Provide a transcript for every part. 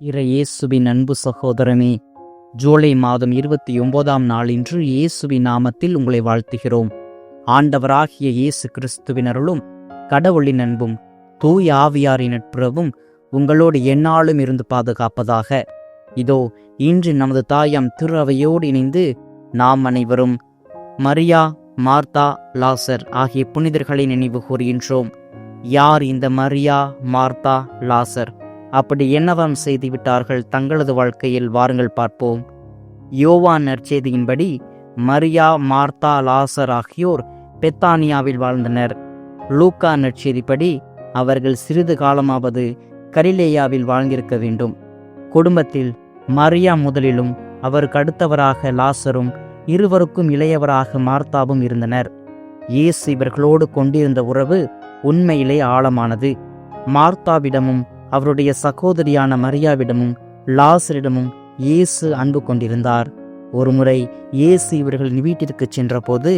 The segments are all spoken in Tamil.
இற இயேசுவின் அன்பு சகோதரமே ஜூலை மாதம் இருபத்தி ஒன்பதாம் நாளின்று இயேசுவின் நாமத்தில் உங்களை வாழ்த்துகிறோம். ஆண்டவராகிய இயேசு கிறிஸ்துவினருளும் கடவுளின் அன்பும் தூய் ஆவியாரின் நட்புறவும் உங்களோடு எந்நாளும் இருந்து பாதுகாப்பதாக. இதோ இன்று நமது தாயாம் திருவையோடு இணைந்து நாம் அனைவரும் மரியா மார்த்தா லாசர் ஆகிய புனிதர்களை நினைவு கூறுகின்றோம். யார் இந்த மரியா மார்த்தா லாசர்? அப்படி என்னவம் செய்து விட்டார்கள் தங்களது வாழ்க்கையில்? வாருங்கள் பார்ப்போம். யோவான் நற்செய்தியின்படி மரியா மார்த்தா லாசர் ஆகியோர் பெத்தானியாவில் வாழ்ந்தனர். லூக்கா நற்செய்திப்படி அவர்கள் சிறிது காலமாவது கலிலேயாவில் வாழ்ந்திருக்க வேண்டும். குடும்பத்தில் மரியா முதலிலும் அவருக்கு அடுத்தவராக லாசரும் இருவருக்கும் இளையவராக மார்த்தாவும் இருந்தனர். இயேசு இவர்களோடு கொண்டிருந்த உறவு உண்மையிலே ஆழமானது. மார்த்தாவிடமும் அவருடைய சகோதரியான மரியாவிடமும் லாசரிடமும் இயேசு அன்பு கொண்டிருந்தார். ஒருமுறை இயேசு இவர்களின் வீட்டிற்கு சென்றபோது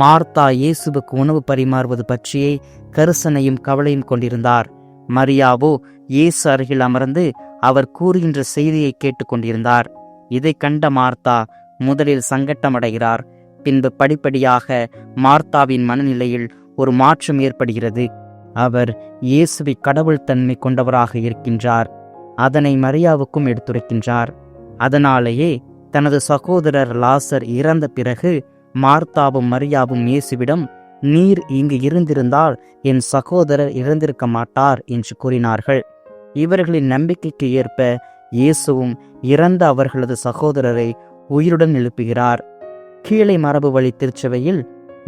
மார்த்தா இயேசுவுக்கு உணவு பரிமாறுவது பற்றியே கரிசனையும் கவலையும் கொண்டிருந்தார். மரியாவோ இயேசு அருகில் அமர்ந்து அவர் கூறுகின்ற செய்தியை கேட்டுக்கொண்டிருந்தார் இதை கண்ட மார்த்தா முதலில் சங்கட்டமடைகிறார். பின்பு படிப்படியாக மார்த்தாவின் மனநிலையில் ஒரு மாற்றம் ஏற்படுகிறது. அவர் இயேசுவை கடவுள் தன்மை கொண்டவராக இருக்கின்றார். அதனை மரியாவுக்கும் எடுத்துரைக்கின்றார். அதனாலேயே தனது சகோதரர் லாசர் இறந்த பிறகு மார்த்தாவும் மரியாவும் இயேசுவிடம் நீர் இங்கு இருந்திருந்தால் என் சகோதரர் இறந்திருக்க மாட்டார் என்று கூறினார்கள். இவர்களின் நம்பிக்கைக்கு ஏற்ப இயேசுவும் இறந்த அவர்களது சகோதரரை உயிருடன் எழுப்புகிறார். கீழே மரபு வழி திருச்சபையில்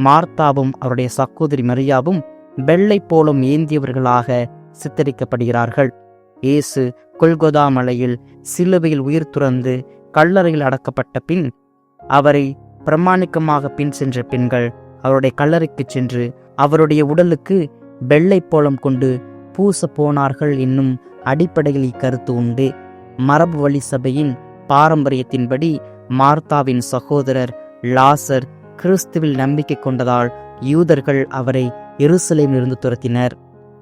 மார்த்தாவும் அவருடைய சகோதரி மரியாவும் வெள்ளை போலும் ஏந்தியவர்களாக சித்தரிக்கப்படுகிறார்கள். இயேசு கொல்கொதா மலையில் சிலுவையில் உயிர் துறந்து கல்லறையில் அடக்கப்பட்ட பின் அவரை பிரமாணிக்கமாக பின் சென்ற பெண்கள் அவருடைய கல்லறைக்கு சென்று அவருடைய உடலுக்கு வெள்ளை போலம் கொண்டு பூச போனார்கள் என்னும் அடிப்படையில் இக்கருத்து உண்டு. மரபு வழி சபையின் பாரம்பரியத்தின்படி மார்த்தாவின் சகோதரர் லாசர் கிறிஸ்துவில் நம்பிக்கை கொண்டதால் யூதர்கள் அவரை எருசலேமிலிருந்து துரத்தினர்.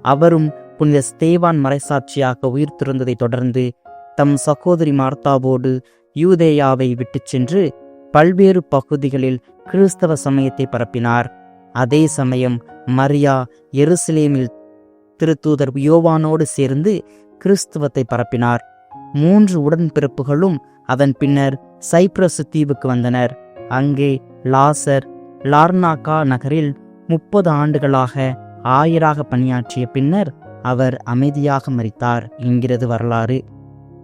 அவரும் புனித ஸ்தேவான் மறைசாட்சியாக உயிர் துறந்ததைத் தொடர்ந்து தம் சகோதரி மார்த்தாவோடு யூதேயாவை விட்டுச் சென்று பல்வேறு பகுதிகளில் கிறிஸ்தவ சமயத்தை பரப்பினார். அதே சமயம் மரியா எருசலேமில் திருத்தூதர் யோவானோடு சேர்ந்து கிறிஸ்துவத்தை பரப்பினார். மூன்று உடன்பிறப்புகளும் அதன் பின்னர் சைப்ரஸ் தீவுக்கு வந்தனர். அங்கே லாசர் லார்னாக்கா நகரில் முப்பது ஆண்டுகளாக ஆயராக பணியாற்றிய பின்னர் அவர் அமைதியாக மறித்தார் என்கிறது வரலாறு.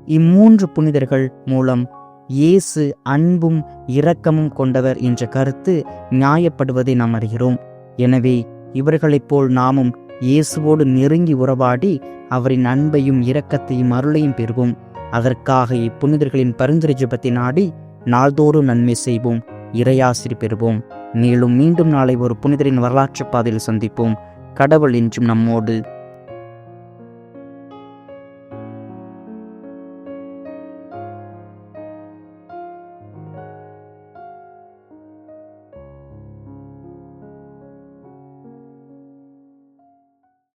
இம்மூன்று புனிதர்கள் மூலம் இயேசு அன்பும் இரக்கமும் கொண்டவர் என்ற கருத்து நியாயப்படுவதை நாம் அறிகிறோம். எனவே இவர்களைப் போல் நாமும் இயேசுவோடு நெருங்கி உறவாடி அவரின் அன்பையும் இரக்கத்தையும் அருளையும் பெறுவோம். அதற்காக இப்புனிதர்களின் பரிந்துரை ஜெபத்தை நாடி நாள்தோறும் நன்மை செய்வோம். இறையாசிரி பெறுவோம் மேலும் மீண்டும் நாளை ஒரு புனிதரின் வரலாற்று பாதையில் சந்திப்போம். கடவுள் என்றும் நம்மோடு